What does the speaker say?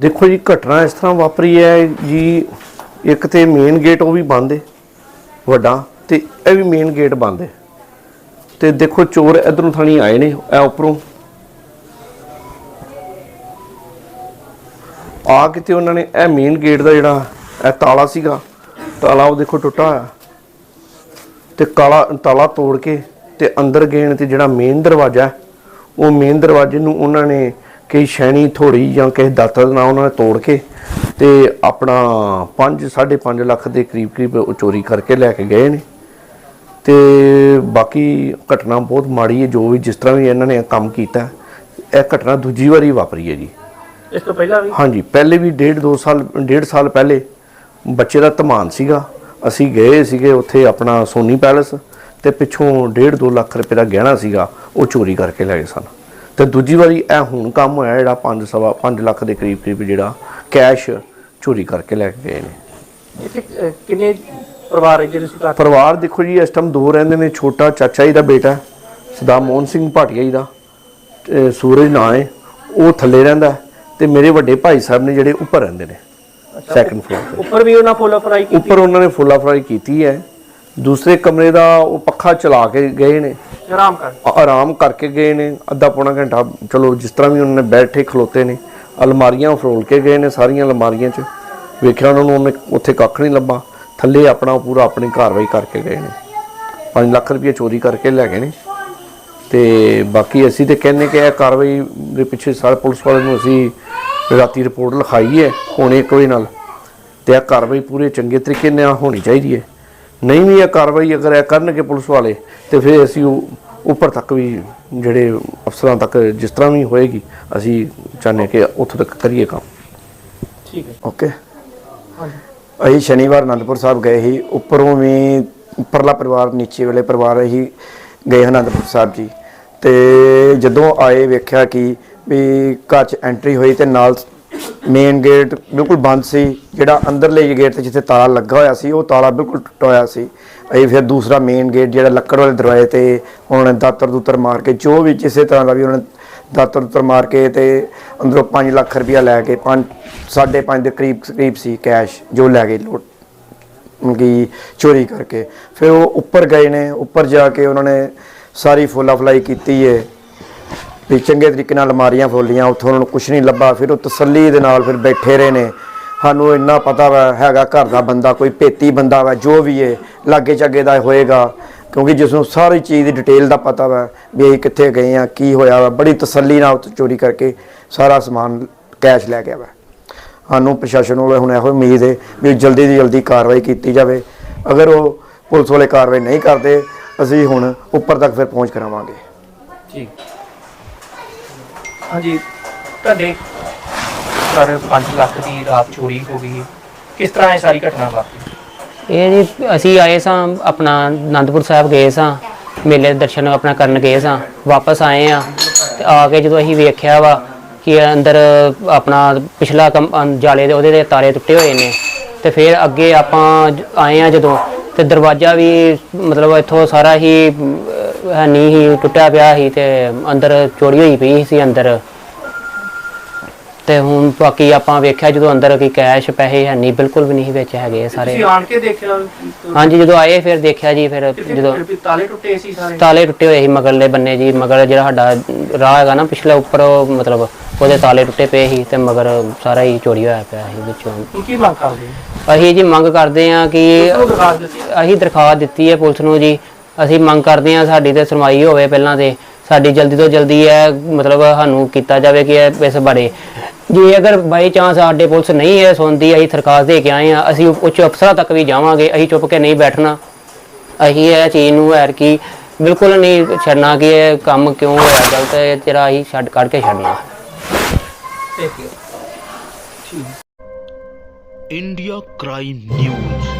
ਦੇਖੋ ਜੀ, ਘਟਨਾ ਇਸ ਤਰ੍ਹਾਂ ਵਾਪਰੀ ਹੈ ਜੀ, ਇੱਕ ਤੇ ਮੇਨ ਗੇਟ ਉਹ ਵੀ ਬੰਦ ਹੈ ਵੱਡਾ, ਤੇ ਇਹ ਵੀ ਮੇਨ ਗੇਟ ਬੰਦ ਹੈ ਤੇ ਦੇਖੋ, ਚੋਰ ਇਧਰੋਂ ਥਾਣੀ ਆਏ ਨੇ, ਇਹ ਉੱਪਰੋਂ। ਆ ਕੇ ਤੇ ਉਹਨਾਂ ਨੇ, ਇਹ ਮੇਨ ਗੇਟ ਦਾ ਜਿਹੜਾ, ਇਹ ਤਾਲਾ ਸੀਗਾ, ਤਾਲਾ ਉਹ ਦੇਖੋ ਟੁੱਟਾ ਹੋਇਆ। ਤੇ ਕਾਲਾ ਤਾਲਾ ਤੋੜ ਕੇ ਤੇ ਅੰਦਰ ਗਏ ਨੇ ਤੇ ਜਿਹੜਾ ਮੇਨ ਦਰਵਾਜ਼ਾ, ਉਹ ਮੇਨ ਦਰਵਾਜ਼ੇ ਨੂੰ ਉਹਨਾਂ ਨੇ ਕਈ ਸ਼ੈਣੀ ਥੋੜੀ ਜਾਂ ਕਿਸੇ ਦਾਤਰ ਨਾਲ ਉਹਨਾਂ ਨੇ ਤੋੜ ਕੇ ਤੇ ਆਪਣਾ 5 5.5 ਲੱਖ ਦੇ ਕਰੀਬ ਕਰੀਬ ਉਹ ਚੋਰੀ ਕਰਕੇ ਲੈ ਕੇ ਗਏ ਨੇ। ਤੇ ਬਾਕੀ ਘਟਨਾ ਬਹੁਤ ਮਾੜੀ ਹੈ ਜੋ ਵੀ ਜਿਸ ਤਰ੍ਹਾਂ ਵੀ ਇਹਨਾਂ ਨੇ ਕੰਮ ਕੀਤਾ ਇਹ ਘਟਨਾ ਦੂਜੀ ਵਾਰੀ ਵਾਪਰੀ ਹੈ ਜੀ। ਇਸ ਤੋਂ ਪਹਿਲਾਂ ਵੀ? ਹਾਂਜੀ ਪਹਿਲੇ ਵੀ ਡੇਢ ਦੋ ਸਾਲ ਡੇਢ ਸਾਲ ਪਹਿਲੇ ਬੱਚੇ ਦਾ ਧਮਾਨ ਸੀਗਾ। ਅਸੀਂ ਗਏ ਸੀਗੇ ਉੱਥੇ ਆਪਣਾ ਸੋਨੀ ਪੈਲਸ ਤੇ ਪਿੱਛੋਂ ਡੇਢ ਦੋ ਲੱਖ ਰੁਪਏ ਦਾ ਗਹਿਣਾ ਸੀਗਾ ਉਹ ਚੋਰੀ ਕਰਕੇ ਲੈ ਗਏ ਸਨ। ਤੇ ਦੂਜੀ ਵਾਰੀ ਇਹ ਹੁਣ ਕੰਮ ਹੋਇਆ ਜਿਹੜਾ 5 ਸਵਾ 5 ਲੱਖ ਦੇ ਕਰੀਬ ਕਰੀਬ ਜਿਹੜਾ ਕੈਸ਼ ਚੋਰੀ ਕਰਕੇ ਲੈ ਕੇ ਗਏ ਨੇ। ਇੱਥੇ ਕਿੰਨੇ ਪਰਿਵਾਰ ਹੈ ਜਿਹੜੇ ਪਰਿਵਾਰ ਦੇਖੋ ਜੀ ਇਸ ਟਾਈਮ ਦੋ ਰਹਿੰਦੇ ਨੇ ਛੋਟਾ ਚਾਚਾ ਜੀ ਦਾ ਬੇਟਾ ਸਦਾ ਮੋਹਨ ਸਿੰਘ ਭਾਟੀਆ ਜੀ ਦਾ ਤੇ ਸੂਰਜ ਨਾਂ ਹੈ ਉਹ ਥੱਲੇ ਰਹਿੰਦਾ ਤੇ ਮੇਰੇ ਵੱਡੇ ਭਾਈ ਸਾਹਿਬ ਨੇ ਜਿਹੜੇ ਉੱਪਰ ਰਹਿੰਦੇ ਨੇ ਸੈਕੰਡ ਫਲੋਰ ਤੇ। ਉੱਪਰ ਵੀ ਉਹਨਾਂ ਫੁੱਲ ਫਰਾਈ ਕੀਤੀ? ਉੱਪਰ ਉਹਨਾਂ ਨੇ ਫੁੱਲਾ ਫਰਾਈ ਕੀਤੀ ਹੈ। ਦੂਸਰੇ ਕਮਰੇ ਦਾ ਉਹ ਪੱਖਾ ਚਲਾ ਕੇ ਗਏ ਨੇ ਆਰਾਮ ਕਰ। ਆਰਾਮ ਕਰਕੇ ਗਏ ਨੇ, ਅੱਧਾ ਪੌਣਾ ਘੰਟਾ, ਚਲੋ ਜਿਸ ਤਰ੍ਹਾਂ ਵੀ ਉਹਨਾਂ ਨੇ ਬੈਠੇ ਖਲੋਤੇ ਨੇ, ਅਲਮਾਰੀਆਂ ਫਰੋਲ ਕੇ ਗਏ ਨੇ ਸਾਰੀਆਂ ਅਲਮਾਰੀਆਂ 'ਚ। ਵੇਖਿਆ ਉਹਨਾਂ ਨੂੰ ਉਹਨੇ ਉੱਥੇ ਕੱਖ ਨਹੀਂ ਲੱਭਾ, ਥੱਲੇ ਆਪਣਾ ਪੂਰਾ ਆਪਣੀ ਕਾਰਵਾਈ ਕਰਕੇ ਗਏ ਨੇ। 5 ਲੱਖ ਰੁਪਏ ਚੋਰੀ ਕਰਕੇ ਲੈ ਗਏ ਨੇ। ਤੇ ਬਾਕੀ ਅਸੀਂ ਤੇ ਕਹਿੰਨੇ ਕਿ ਇਹ ਕਾਰਵਾਈ ਦੇ ਪਿੱਛੇ ਸਾਰੇ ਪੁਲਿਸ ਵਾਲਿਆਂ ਨੂੰ ਅਸੀਂ ਰਾਤੀ ਰਿਪੋਰਟ ਲਿਖਾਈ ਹੈ, ਹੁਣੇ ਇੱਕ ਵਜੇ ਨਾਲ। ਤੇ ਇਹ ਕਾਰਵਾਈ ਪੂਰੇ ਚੰਗੇ ਤਰੀਕੇ ਨਾਲ ਹੋਣੀ ਚਾਹੀਦੀ ਹੈ। ਨਹੀਂ ਵੀ ਇਹ ਕਾਰਵਾਈ ਅਗਰ ਇਹ ਕਰਨਗੇ ਪੁਲਿਸ ਵਾਲੇ ਤੇ ਫਿਰ ਅਸੀਂ ਉਹ ਉੱਪਰ ਤੱਕ ਵੀ ਜਿਹੜੇ ਅਫਸਰਾਂ ਤੱਕ ਜਿਸ ਤਰ੍ਹਾਂ ਵੀ ਹੋਏਗੀ ਅਸੀਂ ਚਾਹੁੰਦੇ ਕਿ ਉੱਥੋਂ ਤੱਕ ਕਰੀਏ ਕੰਮ। ਠੀਕ ਹੈ। ਓਕੇ। ਅਸੀਂ ਸ਼ਨੀਵਾਰ ਅਨੰਦਪੁਰ ਸਾਹਿਬ ਗਏ ਸੀ ਉੱਪਰੋਂ ਵੀ ਉੱਪਰਲਾ ਪਰਿਵਾਰ ਨੀਚੇ ਵਾਲੇ ਪਰਿਵਾਰ ਅਸੀਂ ਗਏ ਅਨੰਦਪੁਰ ਸਾਹਿਬ ਜੀ। ਤੇ ਜਦੋਂ ਆਏ ਵੇਖਿਆ ਕਿ ਵੀ ਘਰ 'ਚ ਐਂਟਰੀ ਹੋਈ ਤੇ ਨਾਲ ਮੇਨ ਗੇਟ ਬਿਲਕੁਲ ਬੰਦ ਸੀ, ਜਿਹੜਾ ਅੰਦਰਲੇ ਗੇਟ ਤੇ ਜਿੱਥੇ ਤਾਲਾ ਲੱਗਾ ਹੋਇਆ ਸੀ, ਉਹ ਤਾਲਾ ਬਿਲਕੁਲ ਟੁੱਟਾ ਹੋਇਆ ਸੀ। ਅਸੀਂ ਫਿਰ ਦੂਸਰਾ ਮੇਨ ਗੇਟ ਜਿਹੜਾ ਲੱਕੜ ਵਾਲੇ ਦਰਵਾਜ਼ੇ ਤੇ ਉਹਨਾਂ ਨੇ ਦਾਤਰ ਦੂਤਰ ਮਾਰ ਕੇ, ਜੋ ਵੀ ਕਿਸੇ ਤਰ੍ਹਾਂ ਦਾ ਵੀ ਉਹਨਾਂ ਨੇ ਦਾਤਰ ਦੂਤਰ ਮਾਰ ਕੇ ਤੇ ਅੰਦਰੋਂ 5 ਲੱਖ ਰੁਪਇਆ ਲੈ ਕੇ 5 5.5 ਦੇ ਕਰੀਬ ਕਰੀਬ ਸੀ ਕੈਸ਼ ਜੋ ਲੈ ਗਏ ਲੁੱਟ ਕਿ ਚੋਰੀ ਕਰਕੇ। ਫਿਰ ਉਹ ਉੱਪਰ ਗਏ ਨੇ, ਉੱਪਰ ਜਾ ਕੇ ਉਹਨਾਂ ਨੇ ਸਾਰੀ ਫੁੱਲਾ ਫਲਾਈ ਕੀਤੀ ਹੈ ਵੀ ਚੰਗੇ ਤਰੀਕੇ ਨਾਲ ਅਲਮਾਰੀਆਂ ਫੋਲੀਆਂ, ਉੱਥੋਂ ਉਹਨਾਂ ਨੂੰ ਕੁਝ ਨਹੀਂ ਲੱਭਾ, ਫਿਰ ਉਹ ਤਸੱਲੀ ਦੇ ਨਾਲ ਫਿਰ ਬੈਠੇ ਰਹੇ ਨੇ। ਸਾਨੂੰ ਇੰਨਾ ਪਤਾ ਵਾ, ਹੈਗਾ ਘਰ ਦਾ ਬੰਦਾ, ਕੋਈ ਭੇਤੀ ਬੰਦਾ ਵਾ, ਜੋ ਵੀ ਏ, ਲਾਗੇ ਚਾਗੇ ਦਾ ਹੋਏਗਾ। ਕਿਉਂਕਿ ਜਿਸ ਨੂੰ ਸਾਰੀ ਚੀਜ਼ ਦੀ ਡਿਟੇਲ ਦਾ ਪਤਾ ਵਾ, ਵੀ ਅਸੀਂ ਕਿੱਥੇ ਗਏ ਆ, ਕੀ ਹੋਇਆ ਵਾ, ਬੜੀ ਤਸੱਲੀ ਨਾਲ ਉੱਥੇ ਚੋਰੀ ਕਰਕੇ ਸਾਰਾ ਸਮਾਨ ਕੈਸ਼ ਲੈ ਗਿਆ ਵਾ। ਸਾਨੂੰ ਪ੍ਰਸ਼ਾਸਨ ਵੱਲੋਂ ਹੁਣ ਇਹੋ ਉਮੀਦ ਹੈ ਵੀ ਜਲਦੀ ਤੋਂ ਜਲਦੀ ਕਾਰਵਾਈ ਕੀਤੀ ਜਾਵੇ। ਅਗਰ ਉਹ ਪੁਲਿਸ ਵਾਲੇ ਕਾਰਵਾਈ ਨਹੀਂ ਕਰਦੇ, ਅਸੀਂ ਹੁਣ ਉੱਪਰ ਤੱਕ ਫਿਰ ਪਹੁੰਚ ਕਰਾਵਾਂਗੇ। ਠੀਕ। ਹਾਂਜੀ ਤੁਹਾਡੇ ਸਰ 5 ਲੱਖ ਦੀ ਰਾਤ ਚੋਰੀ ਹੋ ਗਈ ਕਿਸ ਤਰ੍ਹਾਂ ਇਹ ਸਾਰੀ ਘਟਨਾ ਵਾਪਰੀ? ਇਹ ਜੀ ਅਸੀਂ ਆਏ ਸਾਂ ਆਪਣਾ ਆਨੰਦਪੁਰ ਸਾਹਿਬ ਗਏ ਸਾਂ ਮੇਲੇ ਦੇ ਦਰਸ਼ਨ ਆਪਣਾ ਕਰਨ ਗਏ ਸਾਂ ਵਾਪਸ ਆਏ ਆ ਤੇ ਆ ਕੇ ਜਦੋਂ ਅਸੀਂ ਵੇਖਿਆ ਵਾ ਕਿ ਅੰਦਰ ਆਪਣਾ ਪਿਛਲਾ ਕਮ- ਅੰ- ਜਾਲੇ ਦੇ ਉਹਦੇ ਦੇ ਤਾਰੇ ਟੁੱਟੇ ਹੋਏ ਨੇ ਤੇ ਫਿਰ ਅੱਗੇ ਆਪਾਂ ਜ- ਆਏ ਆ ਜਦੋਂ ਤੇ ਦਰਵਾਜ਼ਾ ਵੀ ਮਤਲਬ ਇੱਥੋਂ ਸਾਰਾ ਹੀ ਅਮ, ਹੈ ਨਹੀਂ ਹੀ ਟੁੱਟਿਆ ਪਿਆ ਸੀ ਤੇ ਅੰਦਰ ਚੋਰੀ ਹੋਈ ਪਈ ਸੀ ਅੰਦਰ। ਤੇ ਹੁਣ ਬਾਕੀ ਆਪਾਂ ਵੇਖਿਆ ਜਦੋਂ ਅੰਦਰ ਕੀ ਕੈਸ਼ ਪੈਸੇ ਹੈ ਨਹੀਂ ਬਿਲਕੁਲ ਵੀ ਨਹੀਂ ਵਿੱਚ ਹੈਗੇ ਸਾਰੇ। ਤੁਸੀਂ ਆਣ ਕੇ ਦੇਖਿਆ ਹਾਂਜੀ ਜਦੋਂ ਆਏ ਫਿਰ ਦੇਖਿਆ ਜੀ ਫਿਰ ਜਦੋਂ ਤਾਲੇ ਟੁੱਟੇ ਸੀ ਸਾਰੇ? ਤਾਲੇ ਟੁੱਟੇ ਹੋਏ ਸੀ ਮਗਰਲੇ ਬੰਨੇ ਜੀ ਮਗਰ ਜਿਹੜਾ ਸਾਡਾ ਰਾਹ ਹੈਗਾ ਨਾ ਪਿਛਲੇ ਉੱਪਰ ਉਹ ਮਤਲਬ ਉਹਦੇ ਤਾਲੇ ਟੁੱਟੇ ਪਏ ਸੀ ਤੇ ਮਗਰ ਸਾਰਾ ਹੀ ਚੋਰੀ ਹੋਇਆ ਪਿਆ ਸੀ ਵਿੱਚੋਂ। ਹੁਣ ਕੀ ਮੰਗ ਕਰਦੇ? ਅਸੀਂ ਜੀ ਮੰਗ ਕਰਦੇ ਹਾਂ ਕਿ ਕਿਹਨੂੰ ਦਰਖਾਸਤ ਦਿੱਤੀ ਅਸੀਂ ਦਰਖਾਸਤ ਦਿੱਤੀ ਹੈ ਪੁਲਿਸ ਨੂੰ ਜੀ ਅਸੀਂ ਮੰਗ ਕਰਦੇ ਹਾਂ ਸਾਡੀ ਤੇ ਸੁਣਵਾਈ ਹੋਵੇ ਪਹਿਲਾਂ ਤੇ। ਸਾਡੀ ਜਲਦੀ ਤੋਂ ਜਲਦੀ ਹੈ ਮਤਲਬ ਸਾਨੂੰ ਕੀਤਾ ਜਾਵੇ ਕਿ ਇਹ ਇਸ ਬਾਰੇ। ਜੇ ਅਗਰ ਬਾਈ ਚਾਂਸ ਸਾਡੇ ਪੁਲਿਸ ਨਹੀਂ ਹੈ ਸੁਣਦੀ ਅਸੀਂ ਸਰਕਾਰ ਦੇ ਕੇ ਆਏ ਆ ਅਸੀਂ ਉੱਚ ਅਫਸਰਾਂ ਤੱਕ ਵੀ ਜਾਵਾਂਗੇ ਅਸੀਂ ਚੁੱਪ ਕੇ ਨਹੀਂ ਬੈਠਣਾ। ਅਸੀਂ ਇਹ ਚੀਜ਼ ਨੂੰ ਐਰ ਕੀ ਬਿਲਕੁਲ ਨਹੀਂ ਛੱਡਣਾ ਕਿ ਇਹ ਕੰਮ ਕਿਉਂ ਹੋਇਆ ਗਲਤ ਹੈ ਤੇਰਾ ਅਸੀਂ ਛੱਡ ਕੱਢ ਕੇ ਛੱਡਣਾ। India crime news